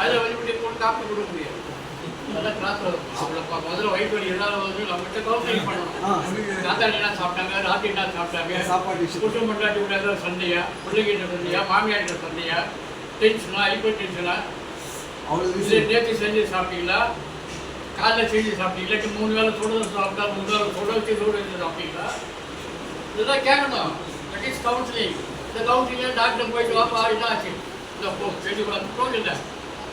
அதில் வழிபட்டு போட்டு காப்பி கொடுக்க முடியாது. அதான் கிளாஸில் அவங்கள ப- முதல்ல வயிற்று வலி எல்லாரும் வந்து நம்மகிட்ட கவுன்சிலிங் பண்ணணும். ஆ. காத்தாடி என்ன சாப்பிட்டாங்க? ராத்திரி என்ன சாப்பிட்டாங்க? சாப்பாடு குற்றம் பண்ணாட்டி கூட சண்டையா? பிள்ளைகிட்ட சண்டையா? மாமியார்கிட்ட சண்டையா? டென்ஷனா ஹைப்பர் டென்ஷனா அவ்வளோ இல்லை நேற்று செஞ்சு சாப்பிட்டீங்களா? காலைல செஞ்சு சாப்பிட்டீங்களா? மூணு சாப்பிட்டா மூணு வேளை சுட வச்சு வச்சு சாப்பிட்டீங்களா? இதெல்லாம் கேட்கணும் தட் இஸ் கவுன்சிலிங் இந்த கவுன்சிலிங் டாக்டர் போயிட்டு வாப்பா இந்த செடி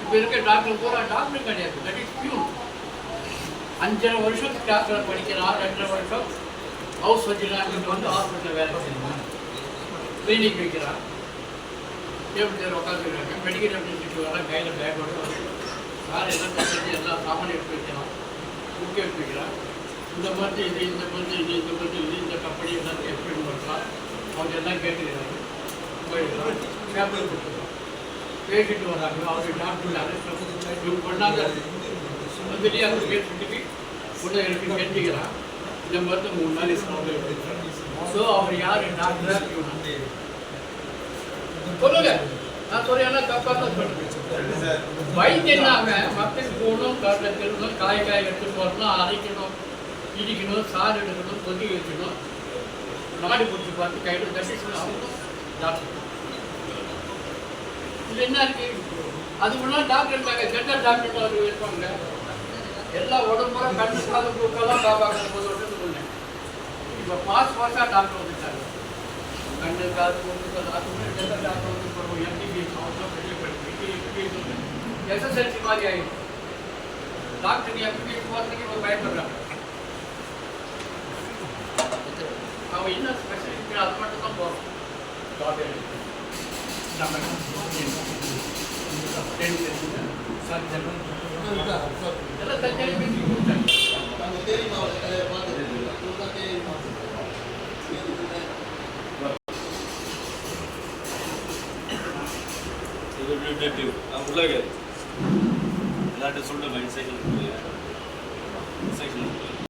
இப்போ இருக்க டாக்டர் பூரா டாக்டர் கிடையாது. தட் இஸ் பியூன் அஞ்சரை வருஷத்துக்கு டாக்டர் படிக்கிறான் ரெண்டரை வருஷம் ஹவுஸ் வச்சுக்கலாம் வந்து ஹாஸ்பிட்டலில் வேலை செய்யணும் கிளினிக் வைக்கிறான். டேபிள் சேர் உட்காந்துருக்காங்க? மெடிக்கல் எடுத்துட்டு வர கையில் பேக்கோடு வந்து சார் எல்லாம் கட்டி எல்லாம் சாமான் எடுத்து வைக்கலாம் புக் எடுத்து வைக்கிறான். இந்த மருந்து இது இந்த மருந்து இது இந்த மருந்து இது இந்த கம்பெனி எல்லாம் எக்ஸ்பிளைன் பண்ணுறான் அவங்க எல்லாம் கேட்டுக்கிறாங்க. போயிடுறாங்க பேப்பர் கொடுத்துருக்கோம் பேசிட்டு வராங்க. அவங்க டாக்டர் இவங்க பண்ணாங்க வந்துட்டு அந்த பேசிட்டு உடனே எனக்கு கேட்டுக்கிறான். இந்த மருந்து மூணு நாள் ஸோ அவர் யார்? டாக்டர் சொல்லுங்க. நான் சொல்றேன் தப்பா தான் சொல்லுங்க வைத்தியம் இல்லாமல் மக்கள் போகணும் கடலை திருடணும் காய் காய் எடுத்து வரணும் அரைக்கணும் இடிக்கணும் சாறு எடுக்கணும் கொதி வைக்கணும். நாடி பிடிச்சி பார்த்து கையில் தட்டிக்கணும் அவங்க டாக்டர். இது என்ன இருக்கு? அதுக்குள்ள டாக்டர் இருந்தாங்க. ஜென்ரல் டாக்டர் ஒரு இருப்பாங்க. எல்லா உடம்புல கண்ணு காது பூக்கெல்லாம் பாப்பாங்க போது சொன்னேன். இப்போ பாஸ் பாஸாக டாக்டர் வந்துட்டாங்க கண்ணு காது பூக்கு அது மாதிரி டாக்டர் வந்து போடுவோம் எம்பிபிஎஸ் அவசரம் பெரிய படிப்பு எஸ்எஸ்எல்சி மாதிரி ஆகிடும் டாக்டர் எம்பிபிஎஸ் போகிறதுக்கு இப்போ பயப்படுறாங்க. அவன் என்ன ஸ்பெஷலிஸ்ட் அது மட்டும் தான் போகிறோம் டாக்டர் உள்ளாக எல்லார்ட்டும் சொல்லிட்டு சைக்கிள் இன்சைக்கிள்